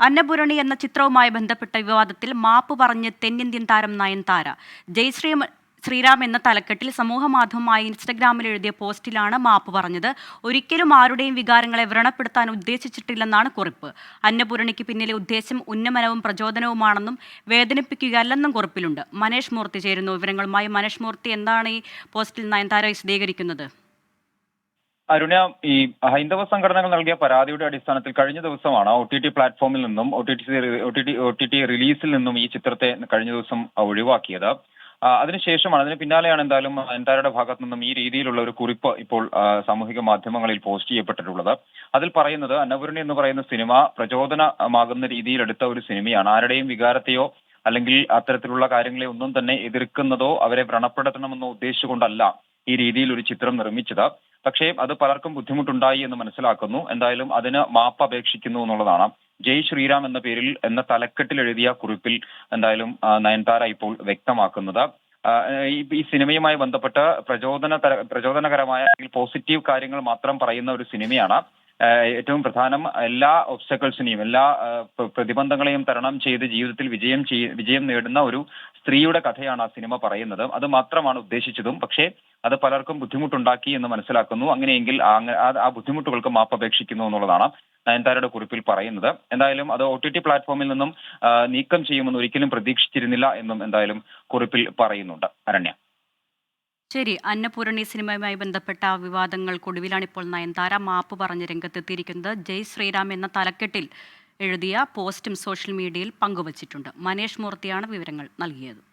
അന്നപൂരണി എന്ന ചിത്രവുമായി ബന്ധപ്പെട്ട വിവാദത്തിൽ മാപ്പ് പറഞ്ഞ് തെന്നിന്ത്യൻ താരം നയൻതാര ജയശ്രീ ശ്രീറാം എന്ന തലക്കെട്ടിൽ സമൂഹമാധ്യമമായ ഇൻസ്റ്റഗ്രാമിൽ എഴുതിയ പോസ്റ്റിലാണ് മാപ്പ് പറഞ്ഞത്. ഒരിക്കലും ആരുടെയും വികാരങ്ങളെ വ്രണപ്പെടുത്താൻ ഉദ്ദേശിച്ചിട്ടില്ലെന്നാണ് കുറിപ്പ്. അന്നപൂരണിക്ക് പിന്നിലെ ഉദ്ദേശം ഉന്നമനവും പ്രചോദനവുമാണെന്നും വേദനിപ്പിക്കുകയല്ലെന്നും കുറിപ്പിലുണ്ട്. മനേഷ് മൂർത്തി ചേരുന്നു. വിവരങ്ങളുമായി മനേഷ് മൂർത്തി എന്താണ് ഈ പോസ്റ്റിൽ നയൻതാര വിശദീകരിക്കുന്നത്? അരുണ ഈ ഹൈന്ദവ സംഘടനകൾ നൽകിയ പരാതിയുടെ അടിസ്ഥാനത്തിൽ കഴിഞ്ഞ ദിവസമാണ് ഒ ടി ടി പ്ലാറ്റ്ഫോമിൽ നിന്നും O T T O T T O T T റിലീസിൽ നിന്നും ഈ ചിത്രത്തെ കഴിഞ്ഞ ദിവസം ഒഴിവാക്കിയത്. അതിനുശേഷമാണ് അതിന് പിന്നാലെയാണ് എന്തായാലും നയൻതാരയുടെ ഭാഗത്തു നിന്നും ഈ രീതിയിലുള്ള ഒരു കുറിപ്പ് ഇപ്പോൾ സാമൂഹിക മാധ്യമങ്ങളിൽ പോസ്റ്റ് ചെയ്യപ്പെട്ടിട്ടുള്ളത്. അതിൽ പറയുന്നത് അന്നപൂർണി എന്ന് പറയുന്ന സിനിമ പ്രചോദനമാകുന്ന രീതിയിൽ എടുത്ത ഒരു സിനിമയാണ്. ആരുടെയും വികാരത്തെയോ അല്ലെങ്കിൽ അത്തരത്തിലുള്ള കാര്യങ്ങളെ ഒന്നും തന്നെ എതിർക്കുന്നതോ അവരെ വ്രണപ്പെടുത്തണമെന്നോ ഉദ്ദേശിച്ചുകൊണ്ടല്ല ഈ രീതിയിൽ ഒരു ചിത്രം നിർമ്മിച്ചത്. പക്ഷേ അത് പലർക്കും ബുദ്ധിമുട്ടുണ്ടായി എന്ന് മനസ്സിലാക്കുന്നു. എന്തായാലും അതിന് മാപ്പ് അപേക്ഷിക്കുന്നു എന്നുള്ളതാണ്. ജയ് ശ്രീറാം എന്ന പേരിൽ എന്ന തലക്കെട്ടിൽ എഴുതിയ കുറിപ്പിൽ എന്തായാലും നയൻതാര ഇപ്പോൾ വ്യക്തമാക്കുന്നത്. ഈ സിനിമയുമായി ബന്ധപ്പെട്ട് പ്രചോദന പ്രചോദനകരമായ അല്ലെങ്കിൽ പോസിറ്റീവ് കാര്യങ്ങൾ മാത്രം പറയുന്ന ഒരു സിനിമയാണ്. ഏറ്റവും പ്രധാനം എല്ലാ ഒബ്സ്റ്റക്കിൾസിനെയും എല്ലാ പ്രതിബന്ധങ്ങളെയും തരണം ചെയ്ത് ജീവിതത്തിൽ വിജയം വിജയം നേടുന്ന ഒരു സ്ത്രീയുടെ കഥയാണ് ആ സിനിമ പറയുന്നത്. അത് മാത്രമാണ് ഉദ്ദേശിച്ചതും. പക്ഷേ അത് പലർക്കും ബുദ്ധിമുട്ടുണ്ടാക്കി എന്ന് മനസ്സിലാക്കുന്നു. അങ്ങനെയെങ്കിൽ ആ ബുദ്ധിമുട്ടുകൾക്ക് മാപ്പ് അപേക്ഷിക്കുന്നു എന്നുള്ളതാണ് നയൻതാരയുടെ കുറിപ്പിൽ പറയുന്നത്. എന്തായാലും അത് ഒ ടി ടി പ്ലാറ്റ്ഫോമിൽ നിന്നും നീക്കം ചെയ്യുമെന്ന് ഒരിക്കലും പ്രതീക്ഷിച്ചിരുന്നില്ല എന്നും എന്തായാലും കുറിപ്പിൽ പറയുന്നുണ്ട്. അരണ്യ. ശരി. അന്നപൂരണി സിനിമയുമായി ബന്ധപ്പെട്ട വിവാദങ്ങൾക്കൊടുവിലാണ് ഇപ്പോൾ നയൻതാര. മാപ്പ് പറഞ്ഞ് രംഗത്തെത്തിയിരിക്കുന്നത് ജയ് ശ്രീറാം എന്ന തലക്കെട്ടിൽ എഴുതിയ പോസ്റ്റും സോഷ്യൽ മീഡിയയിൽ പങ്കുവച്ചിട്ടുണ്ട്. മനേഷ് മൂർത്തിയാണ് വിവരങ്ങൾ നൽകിയത്.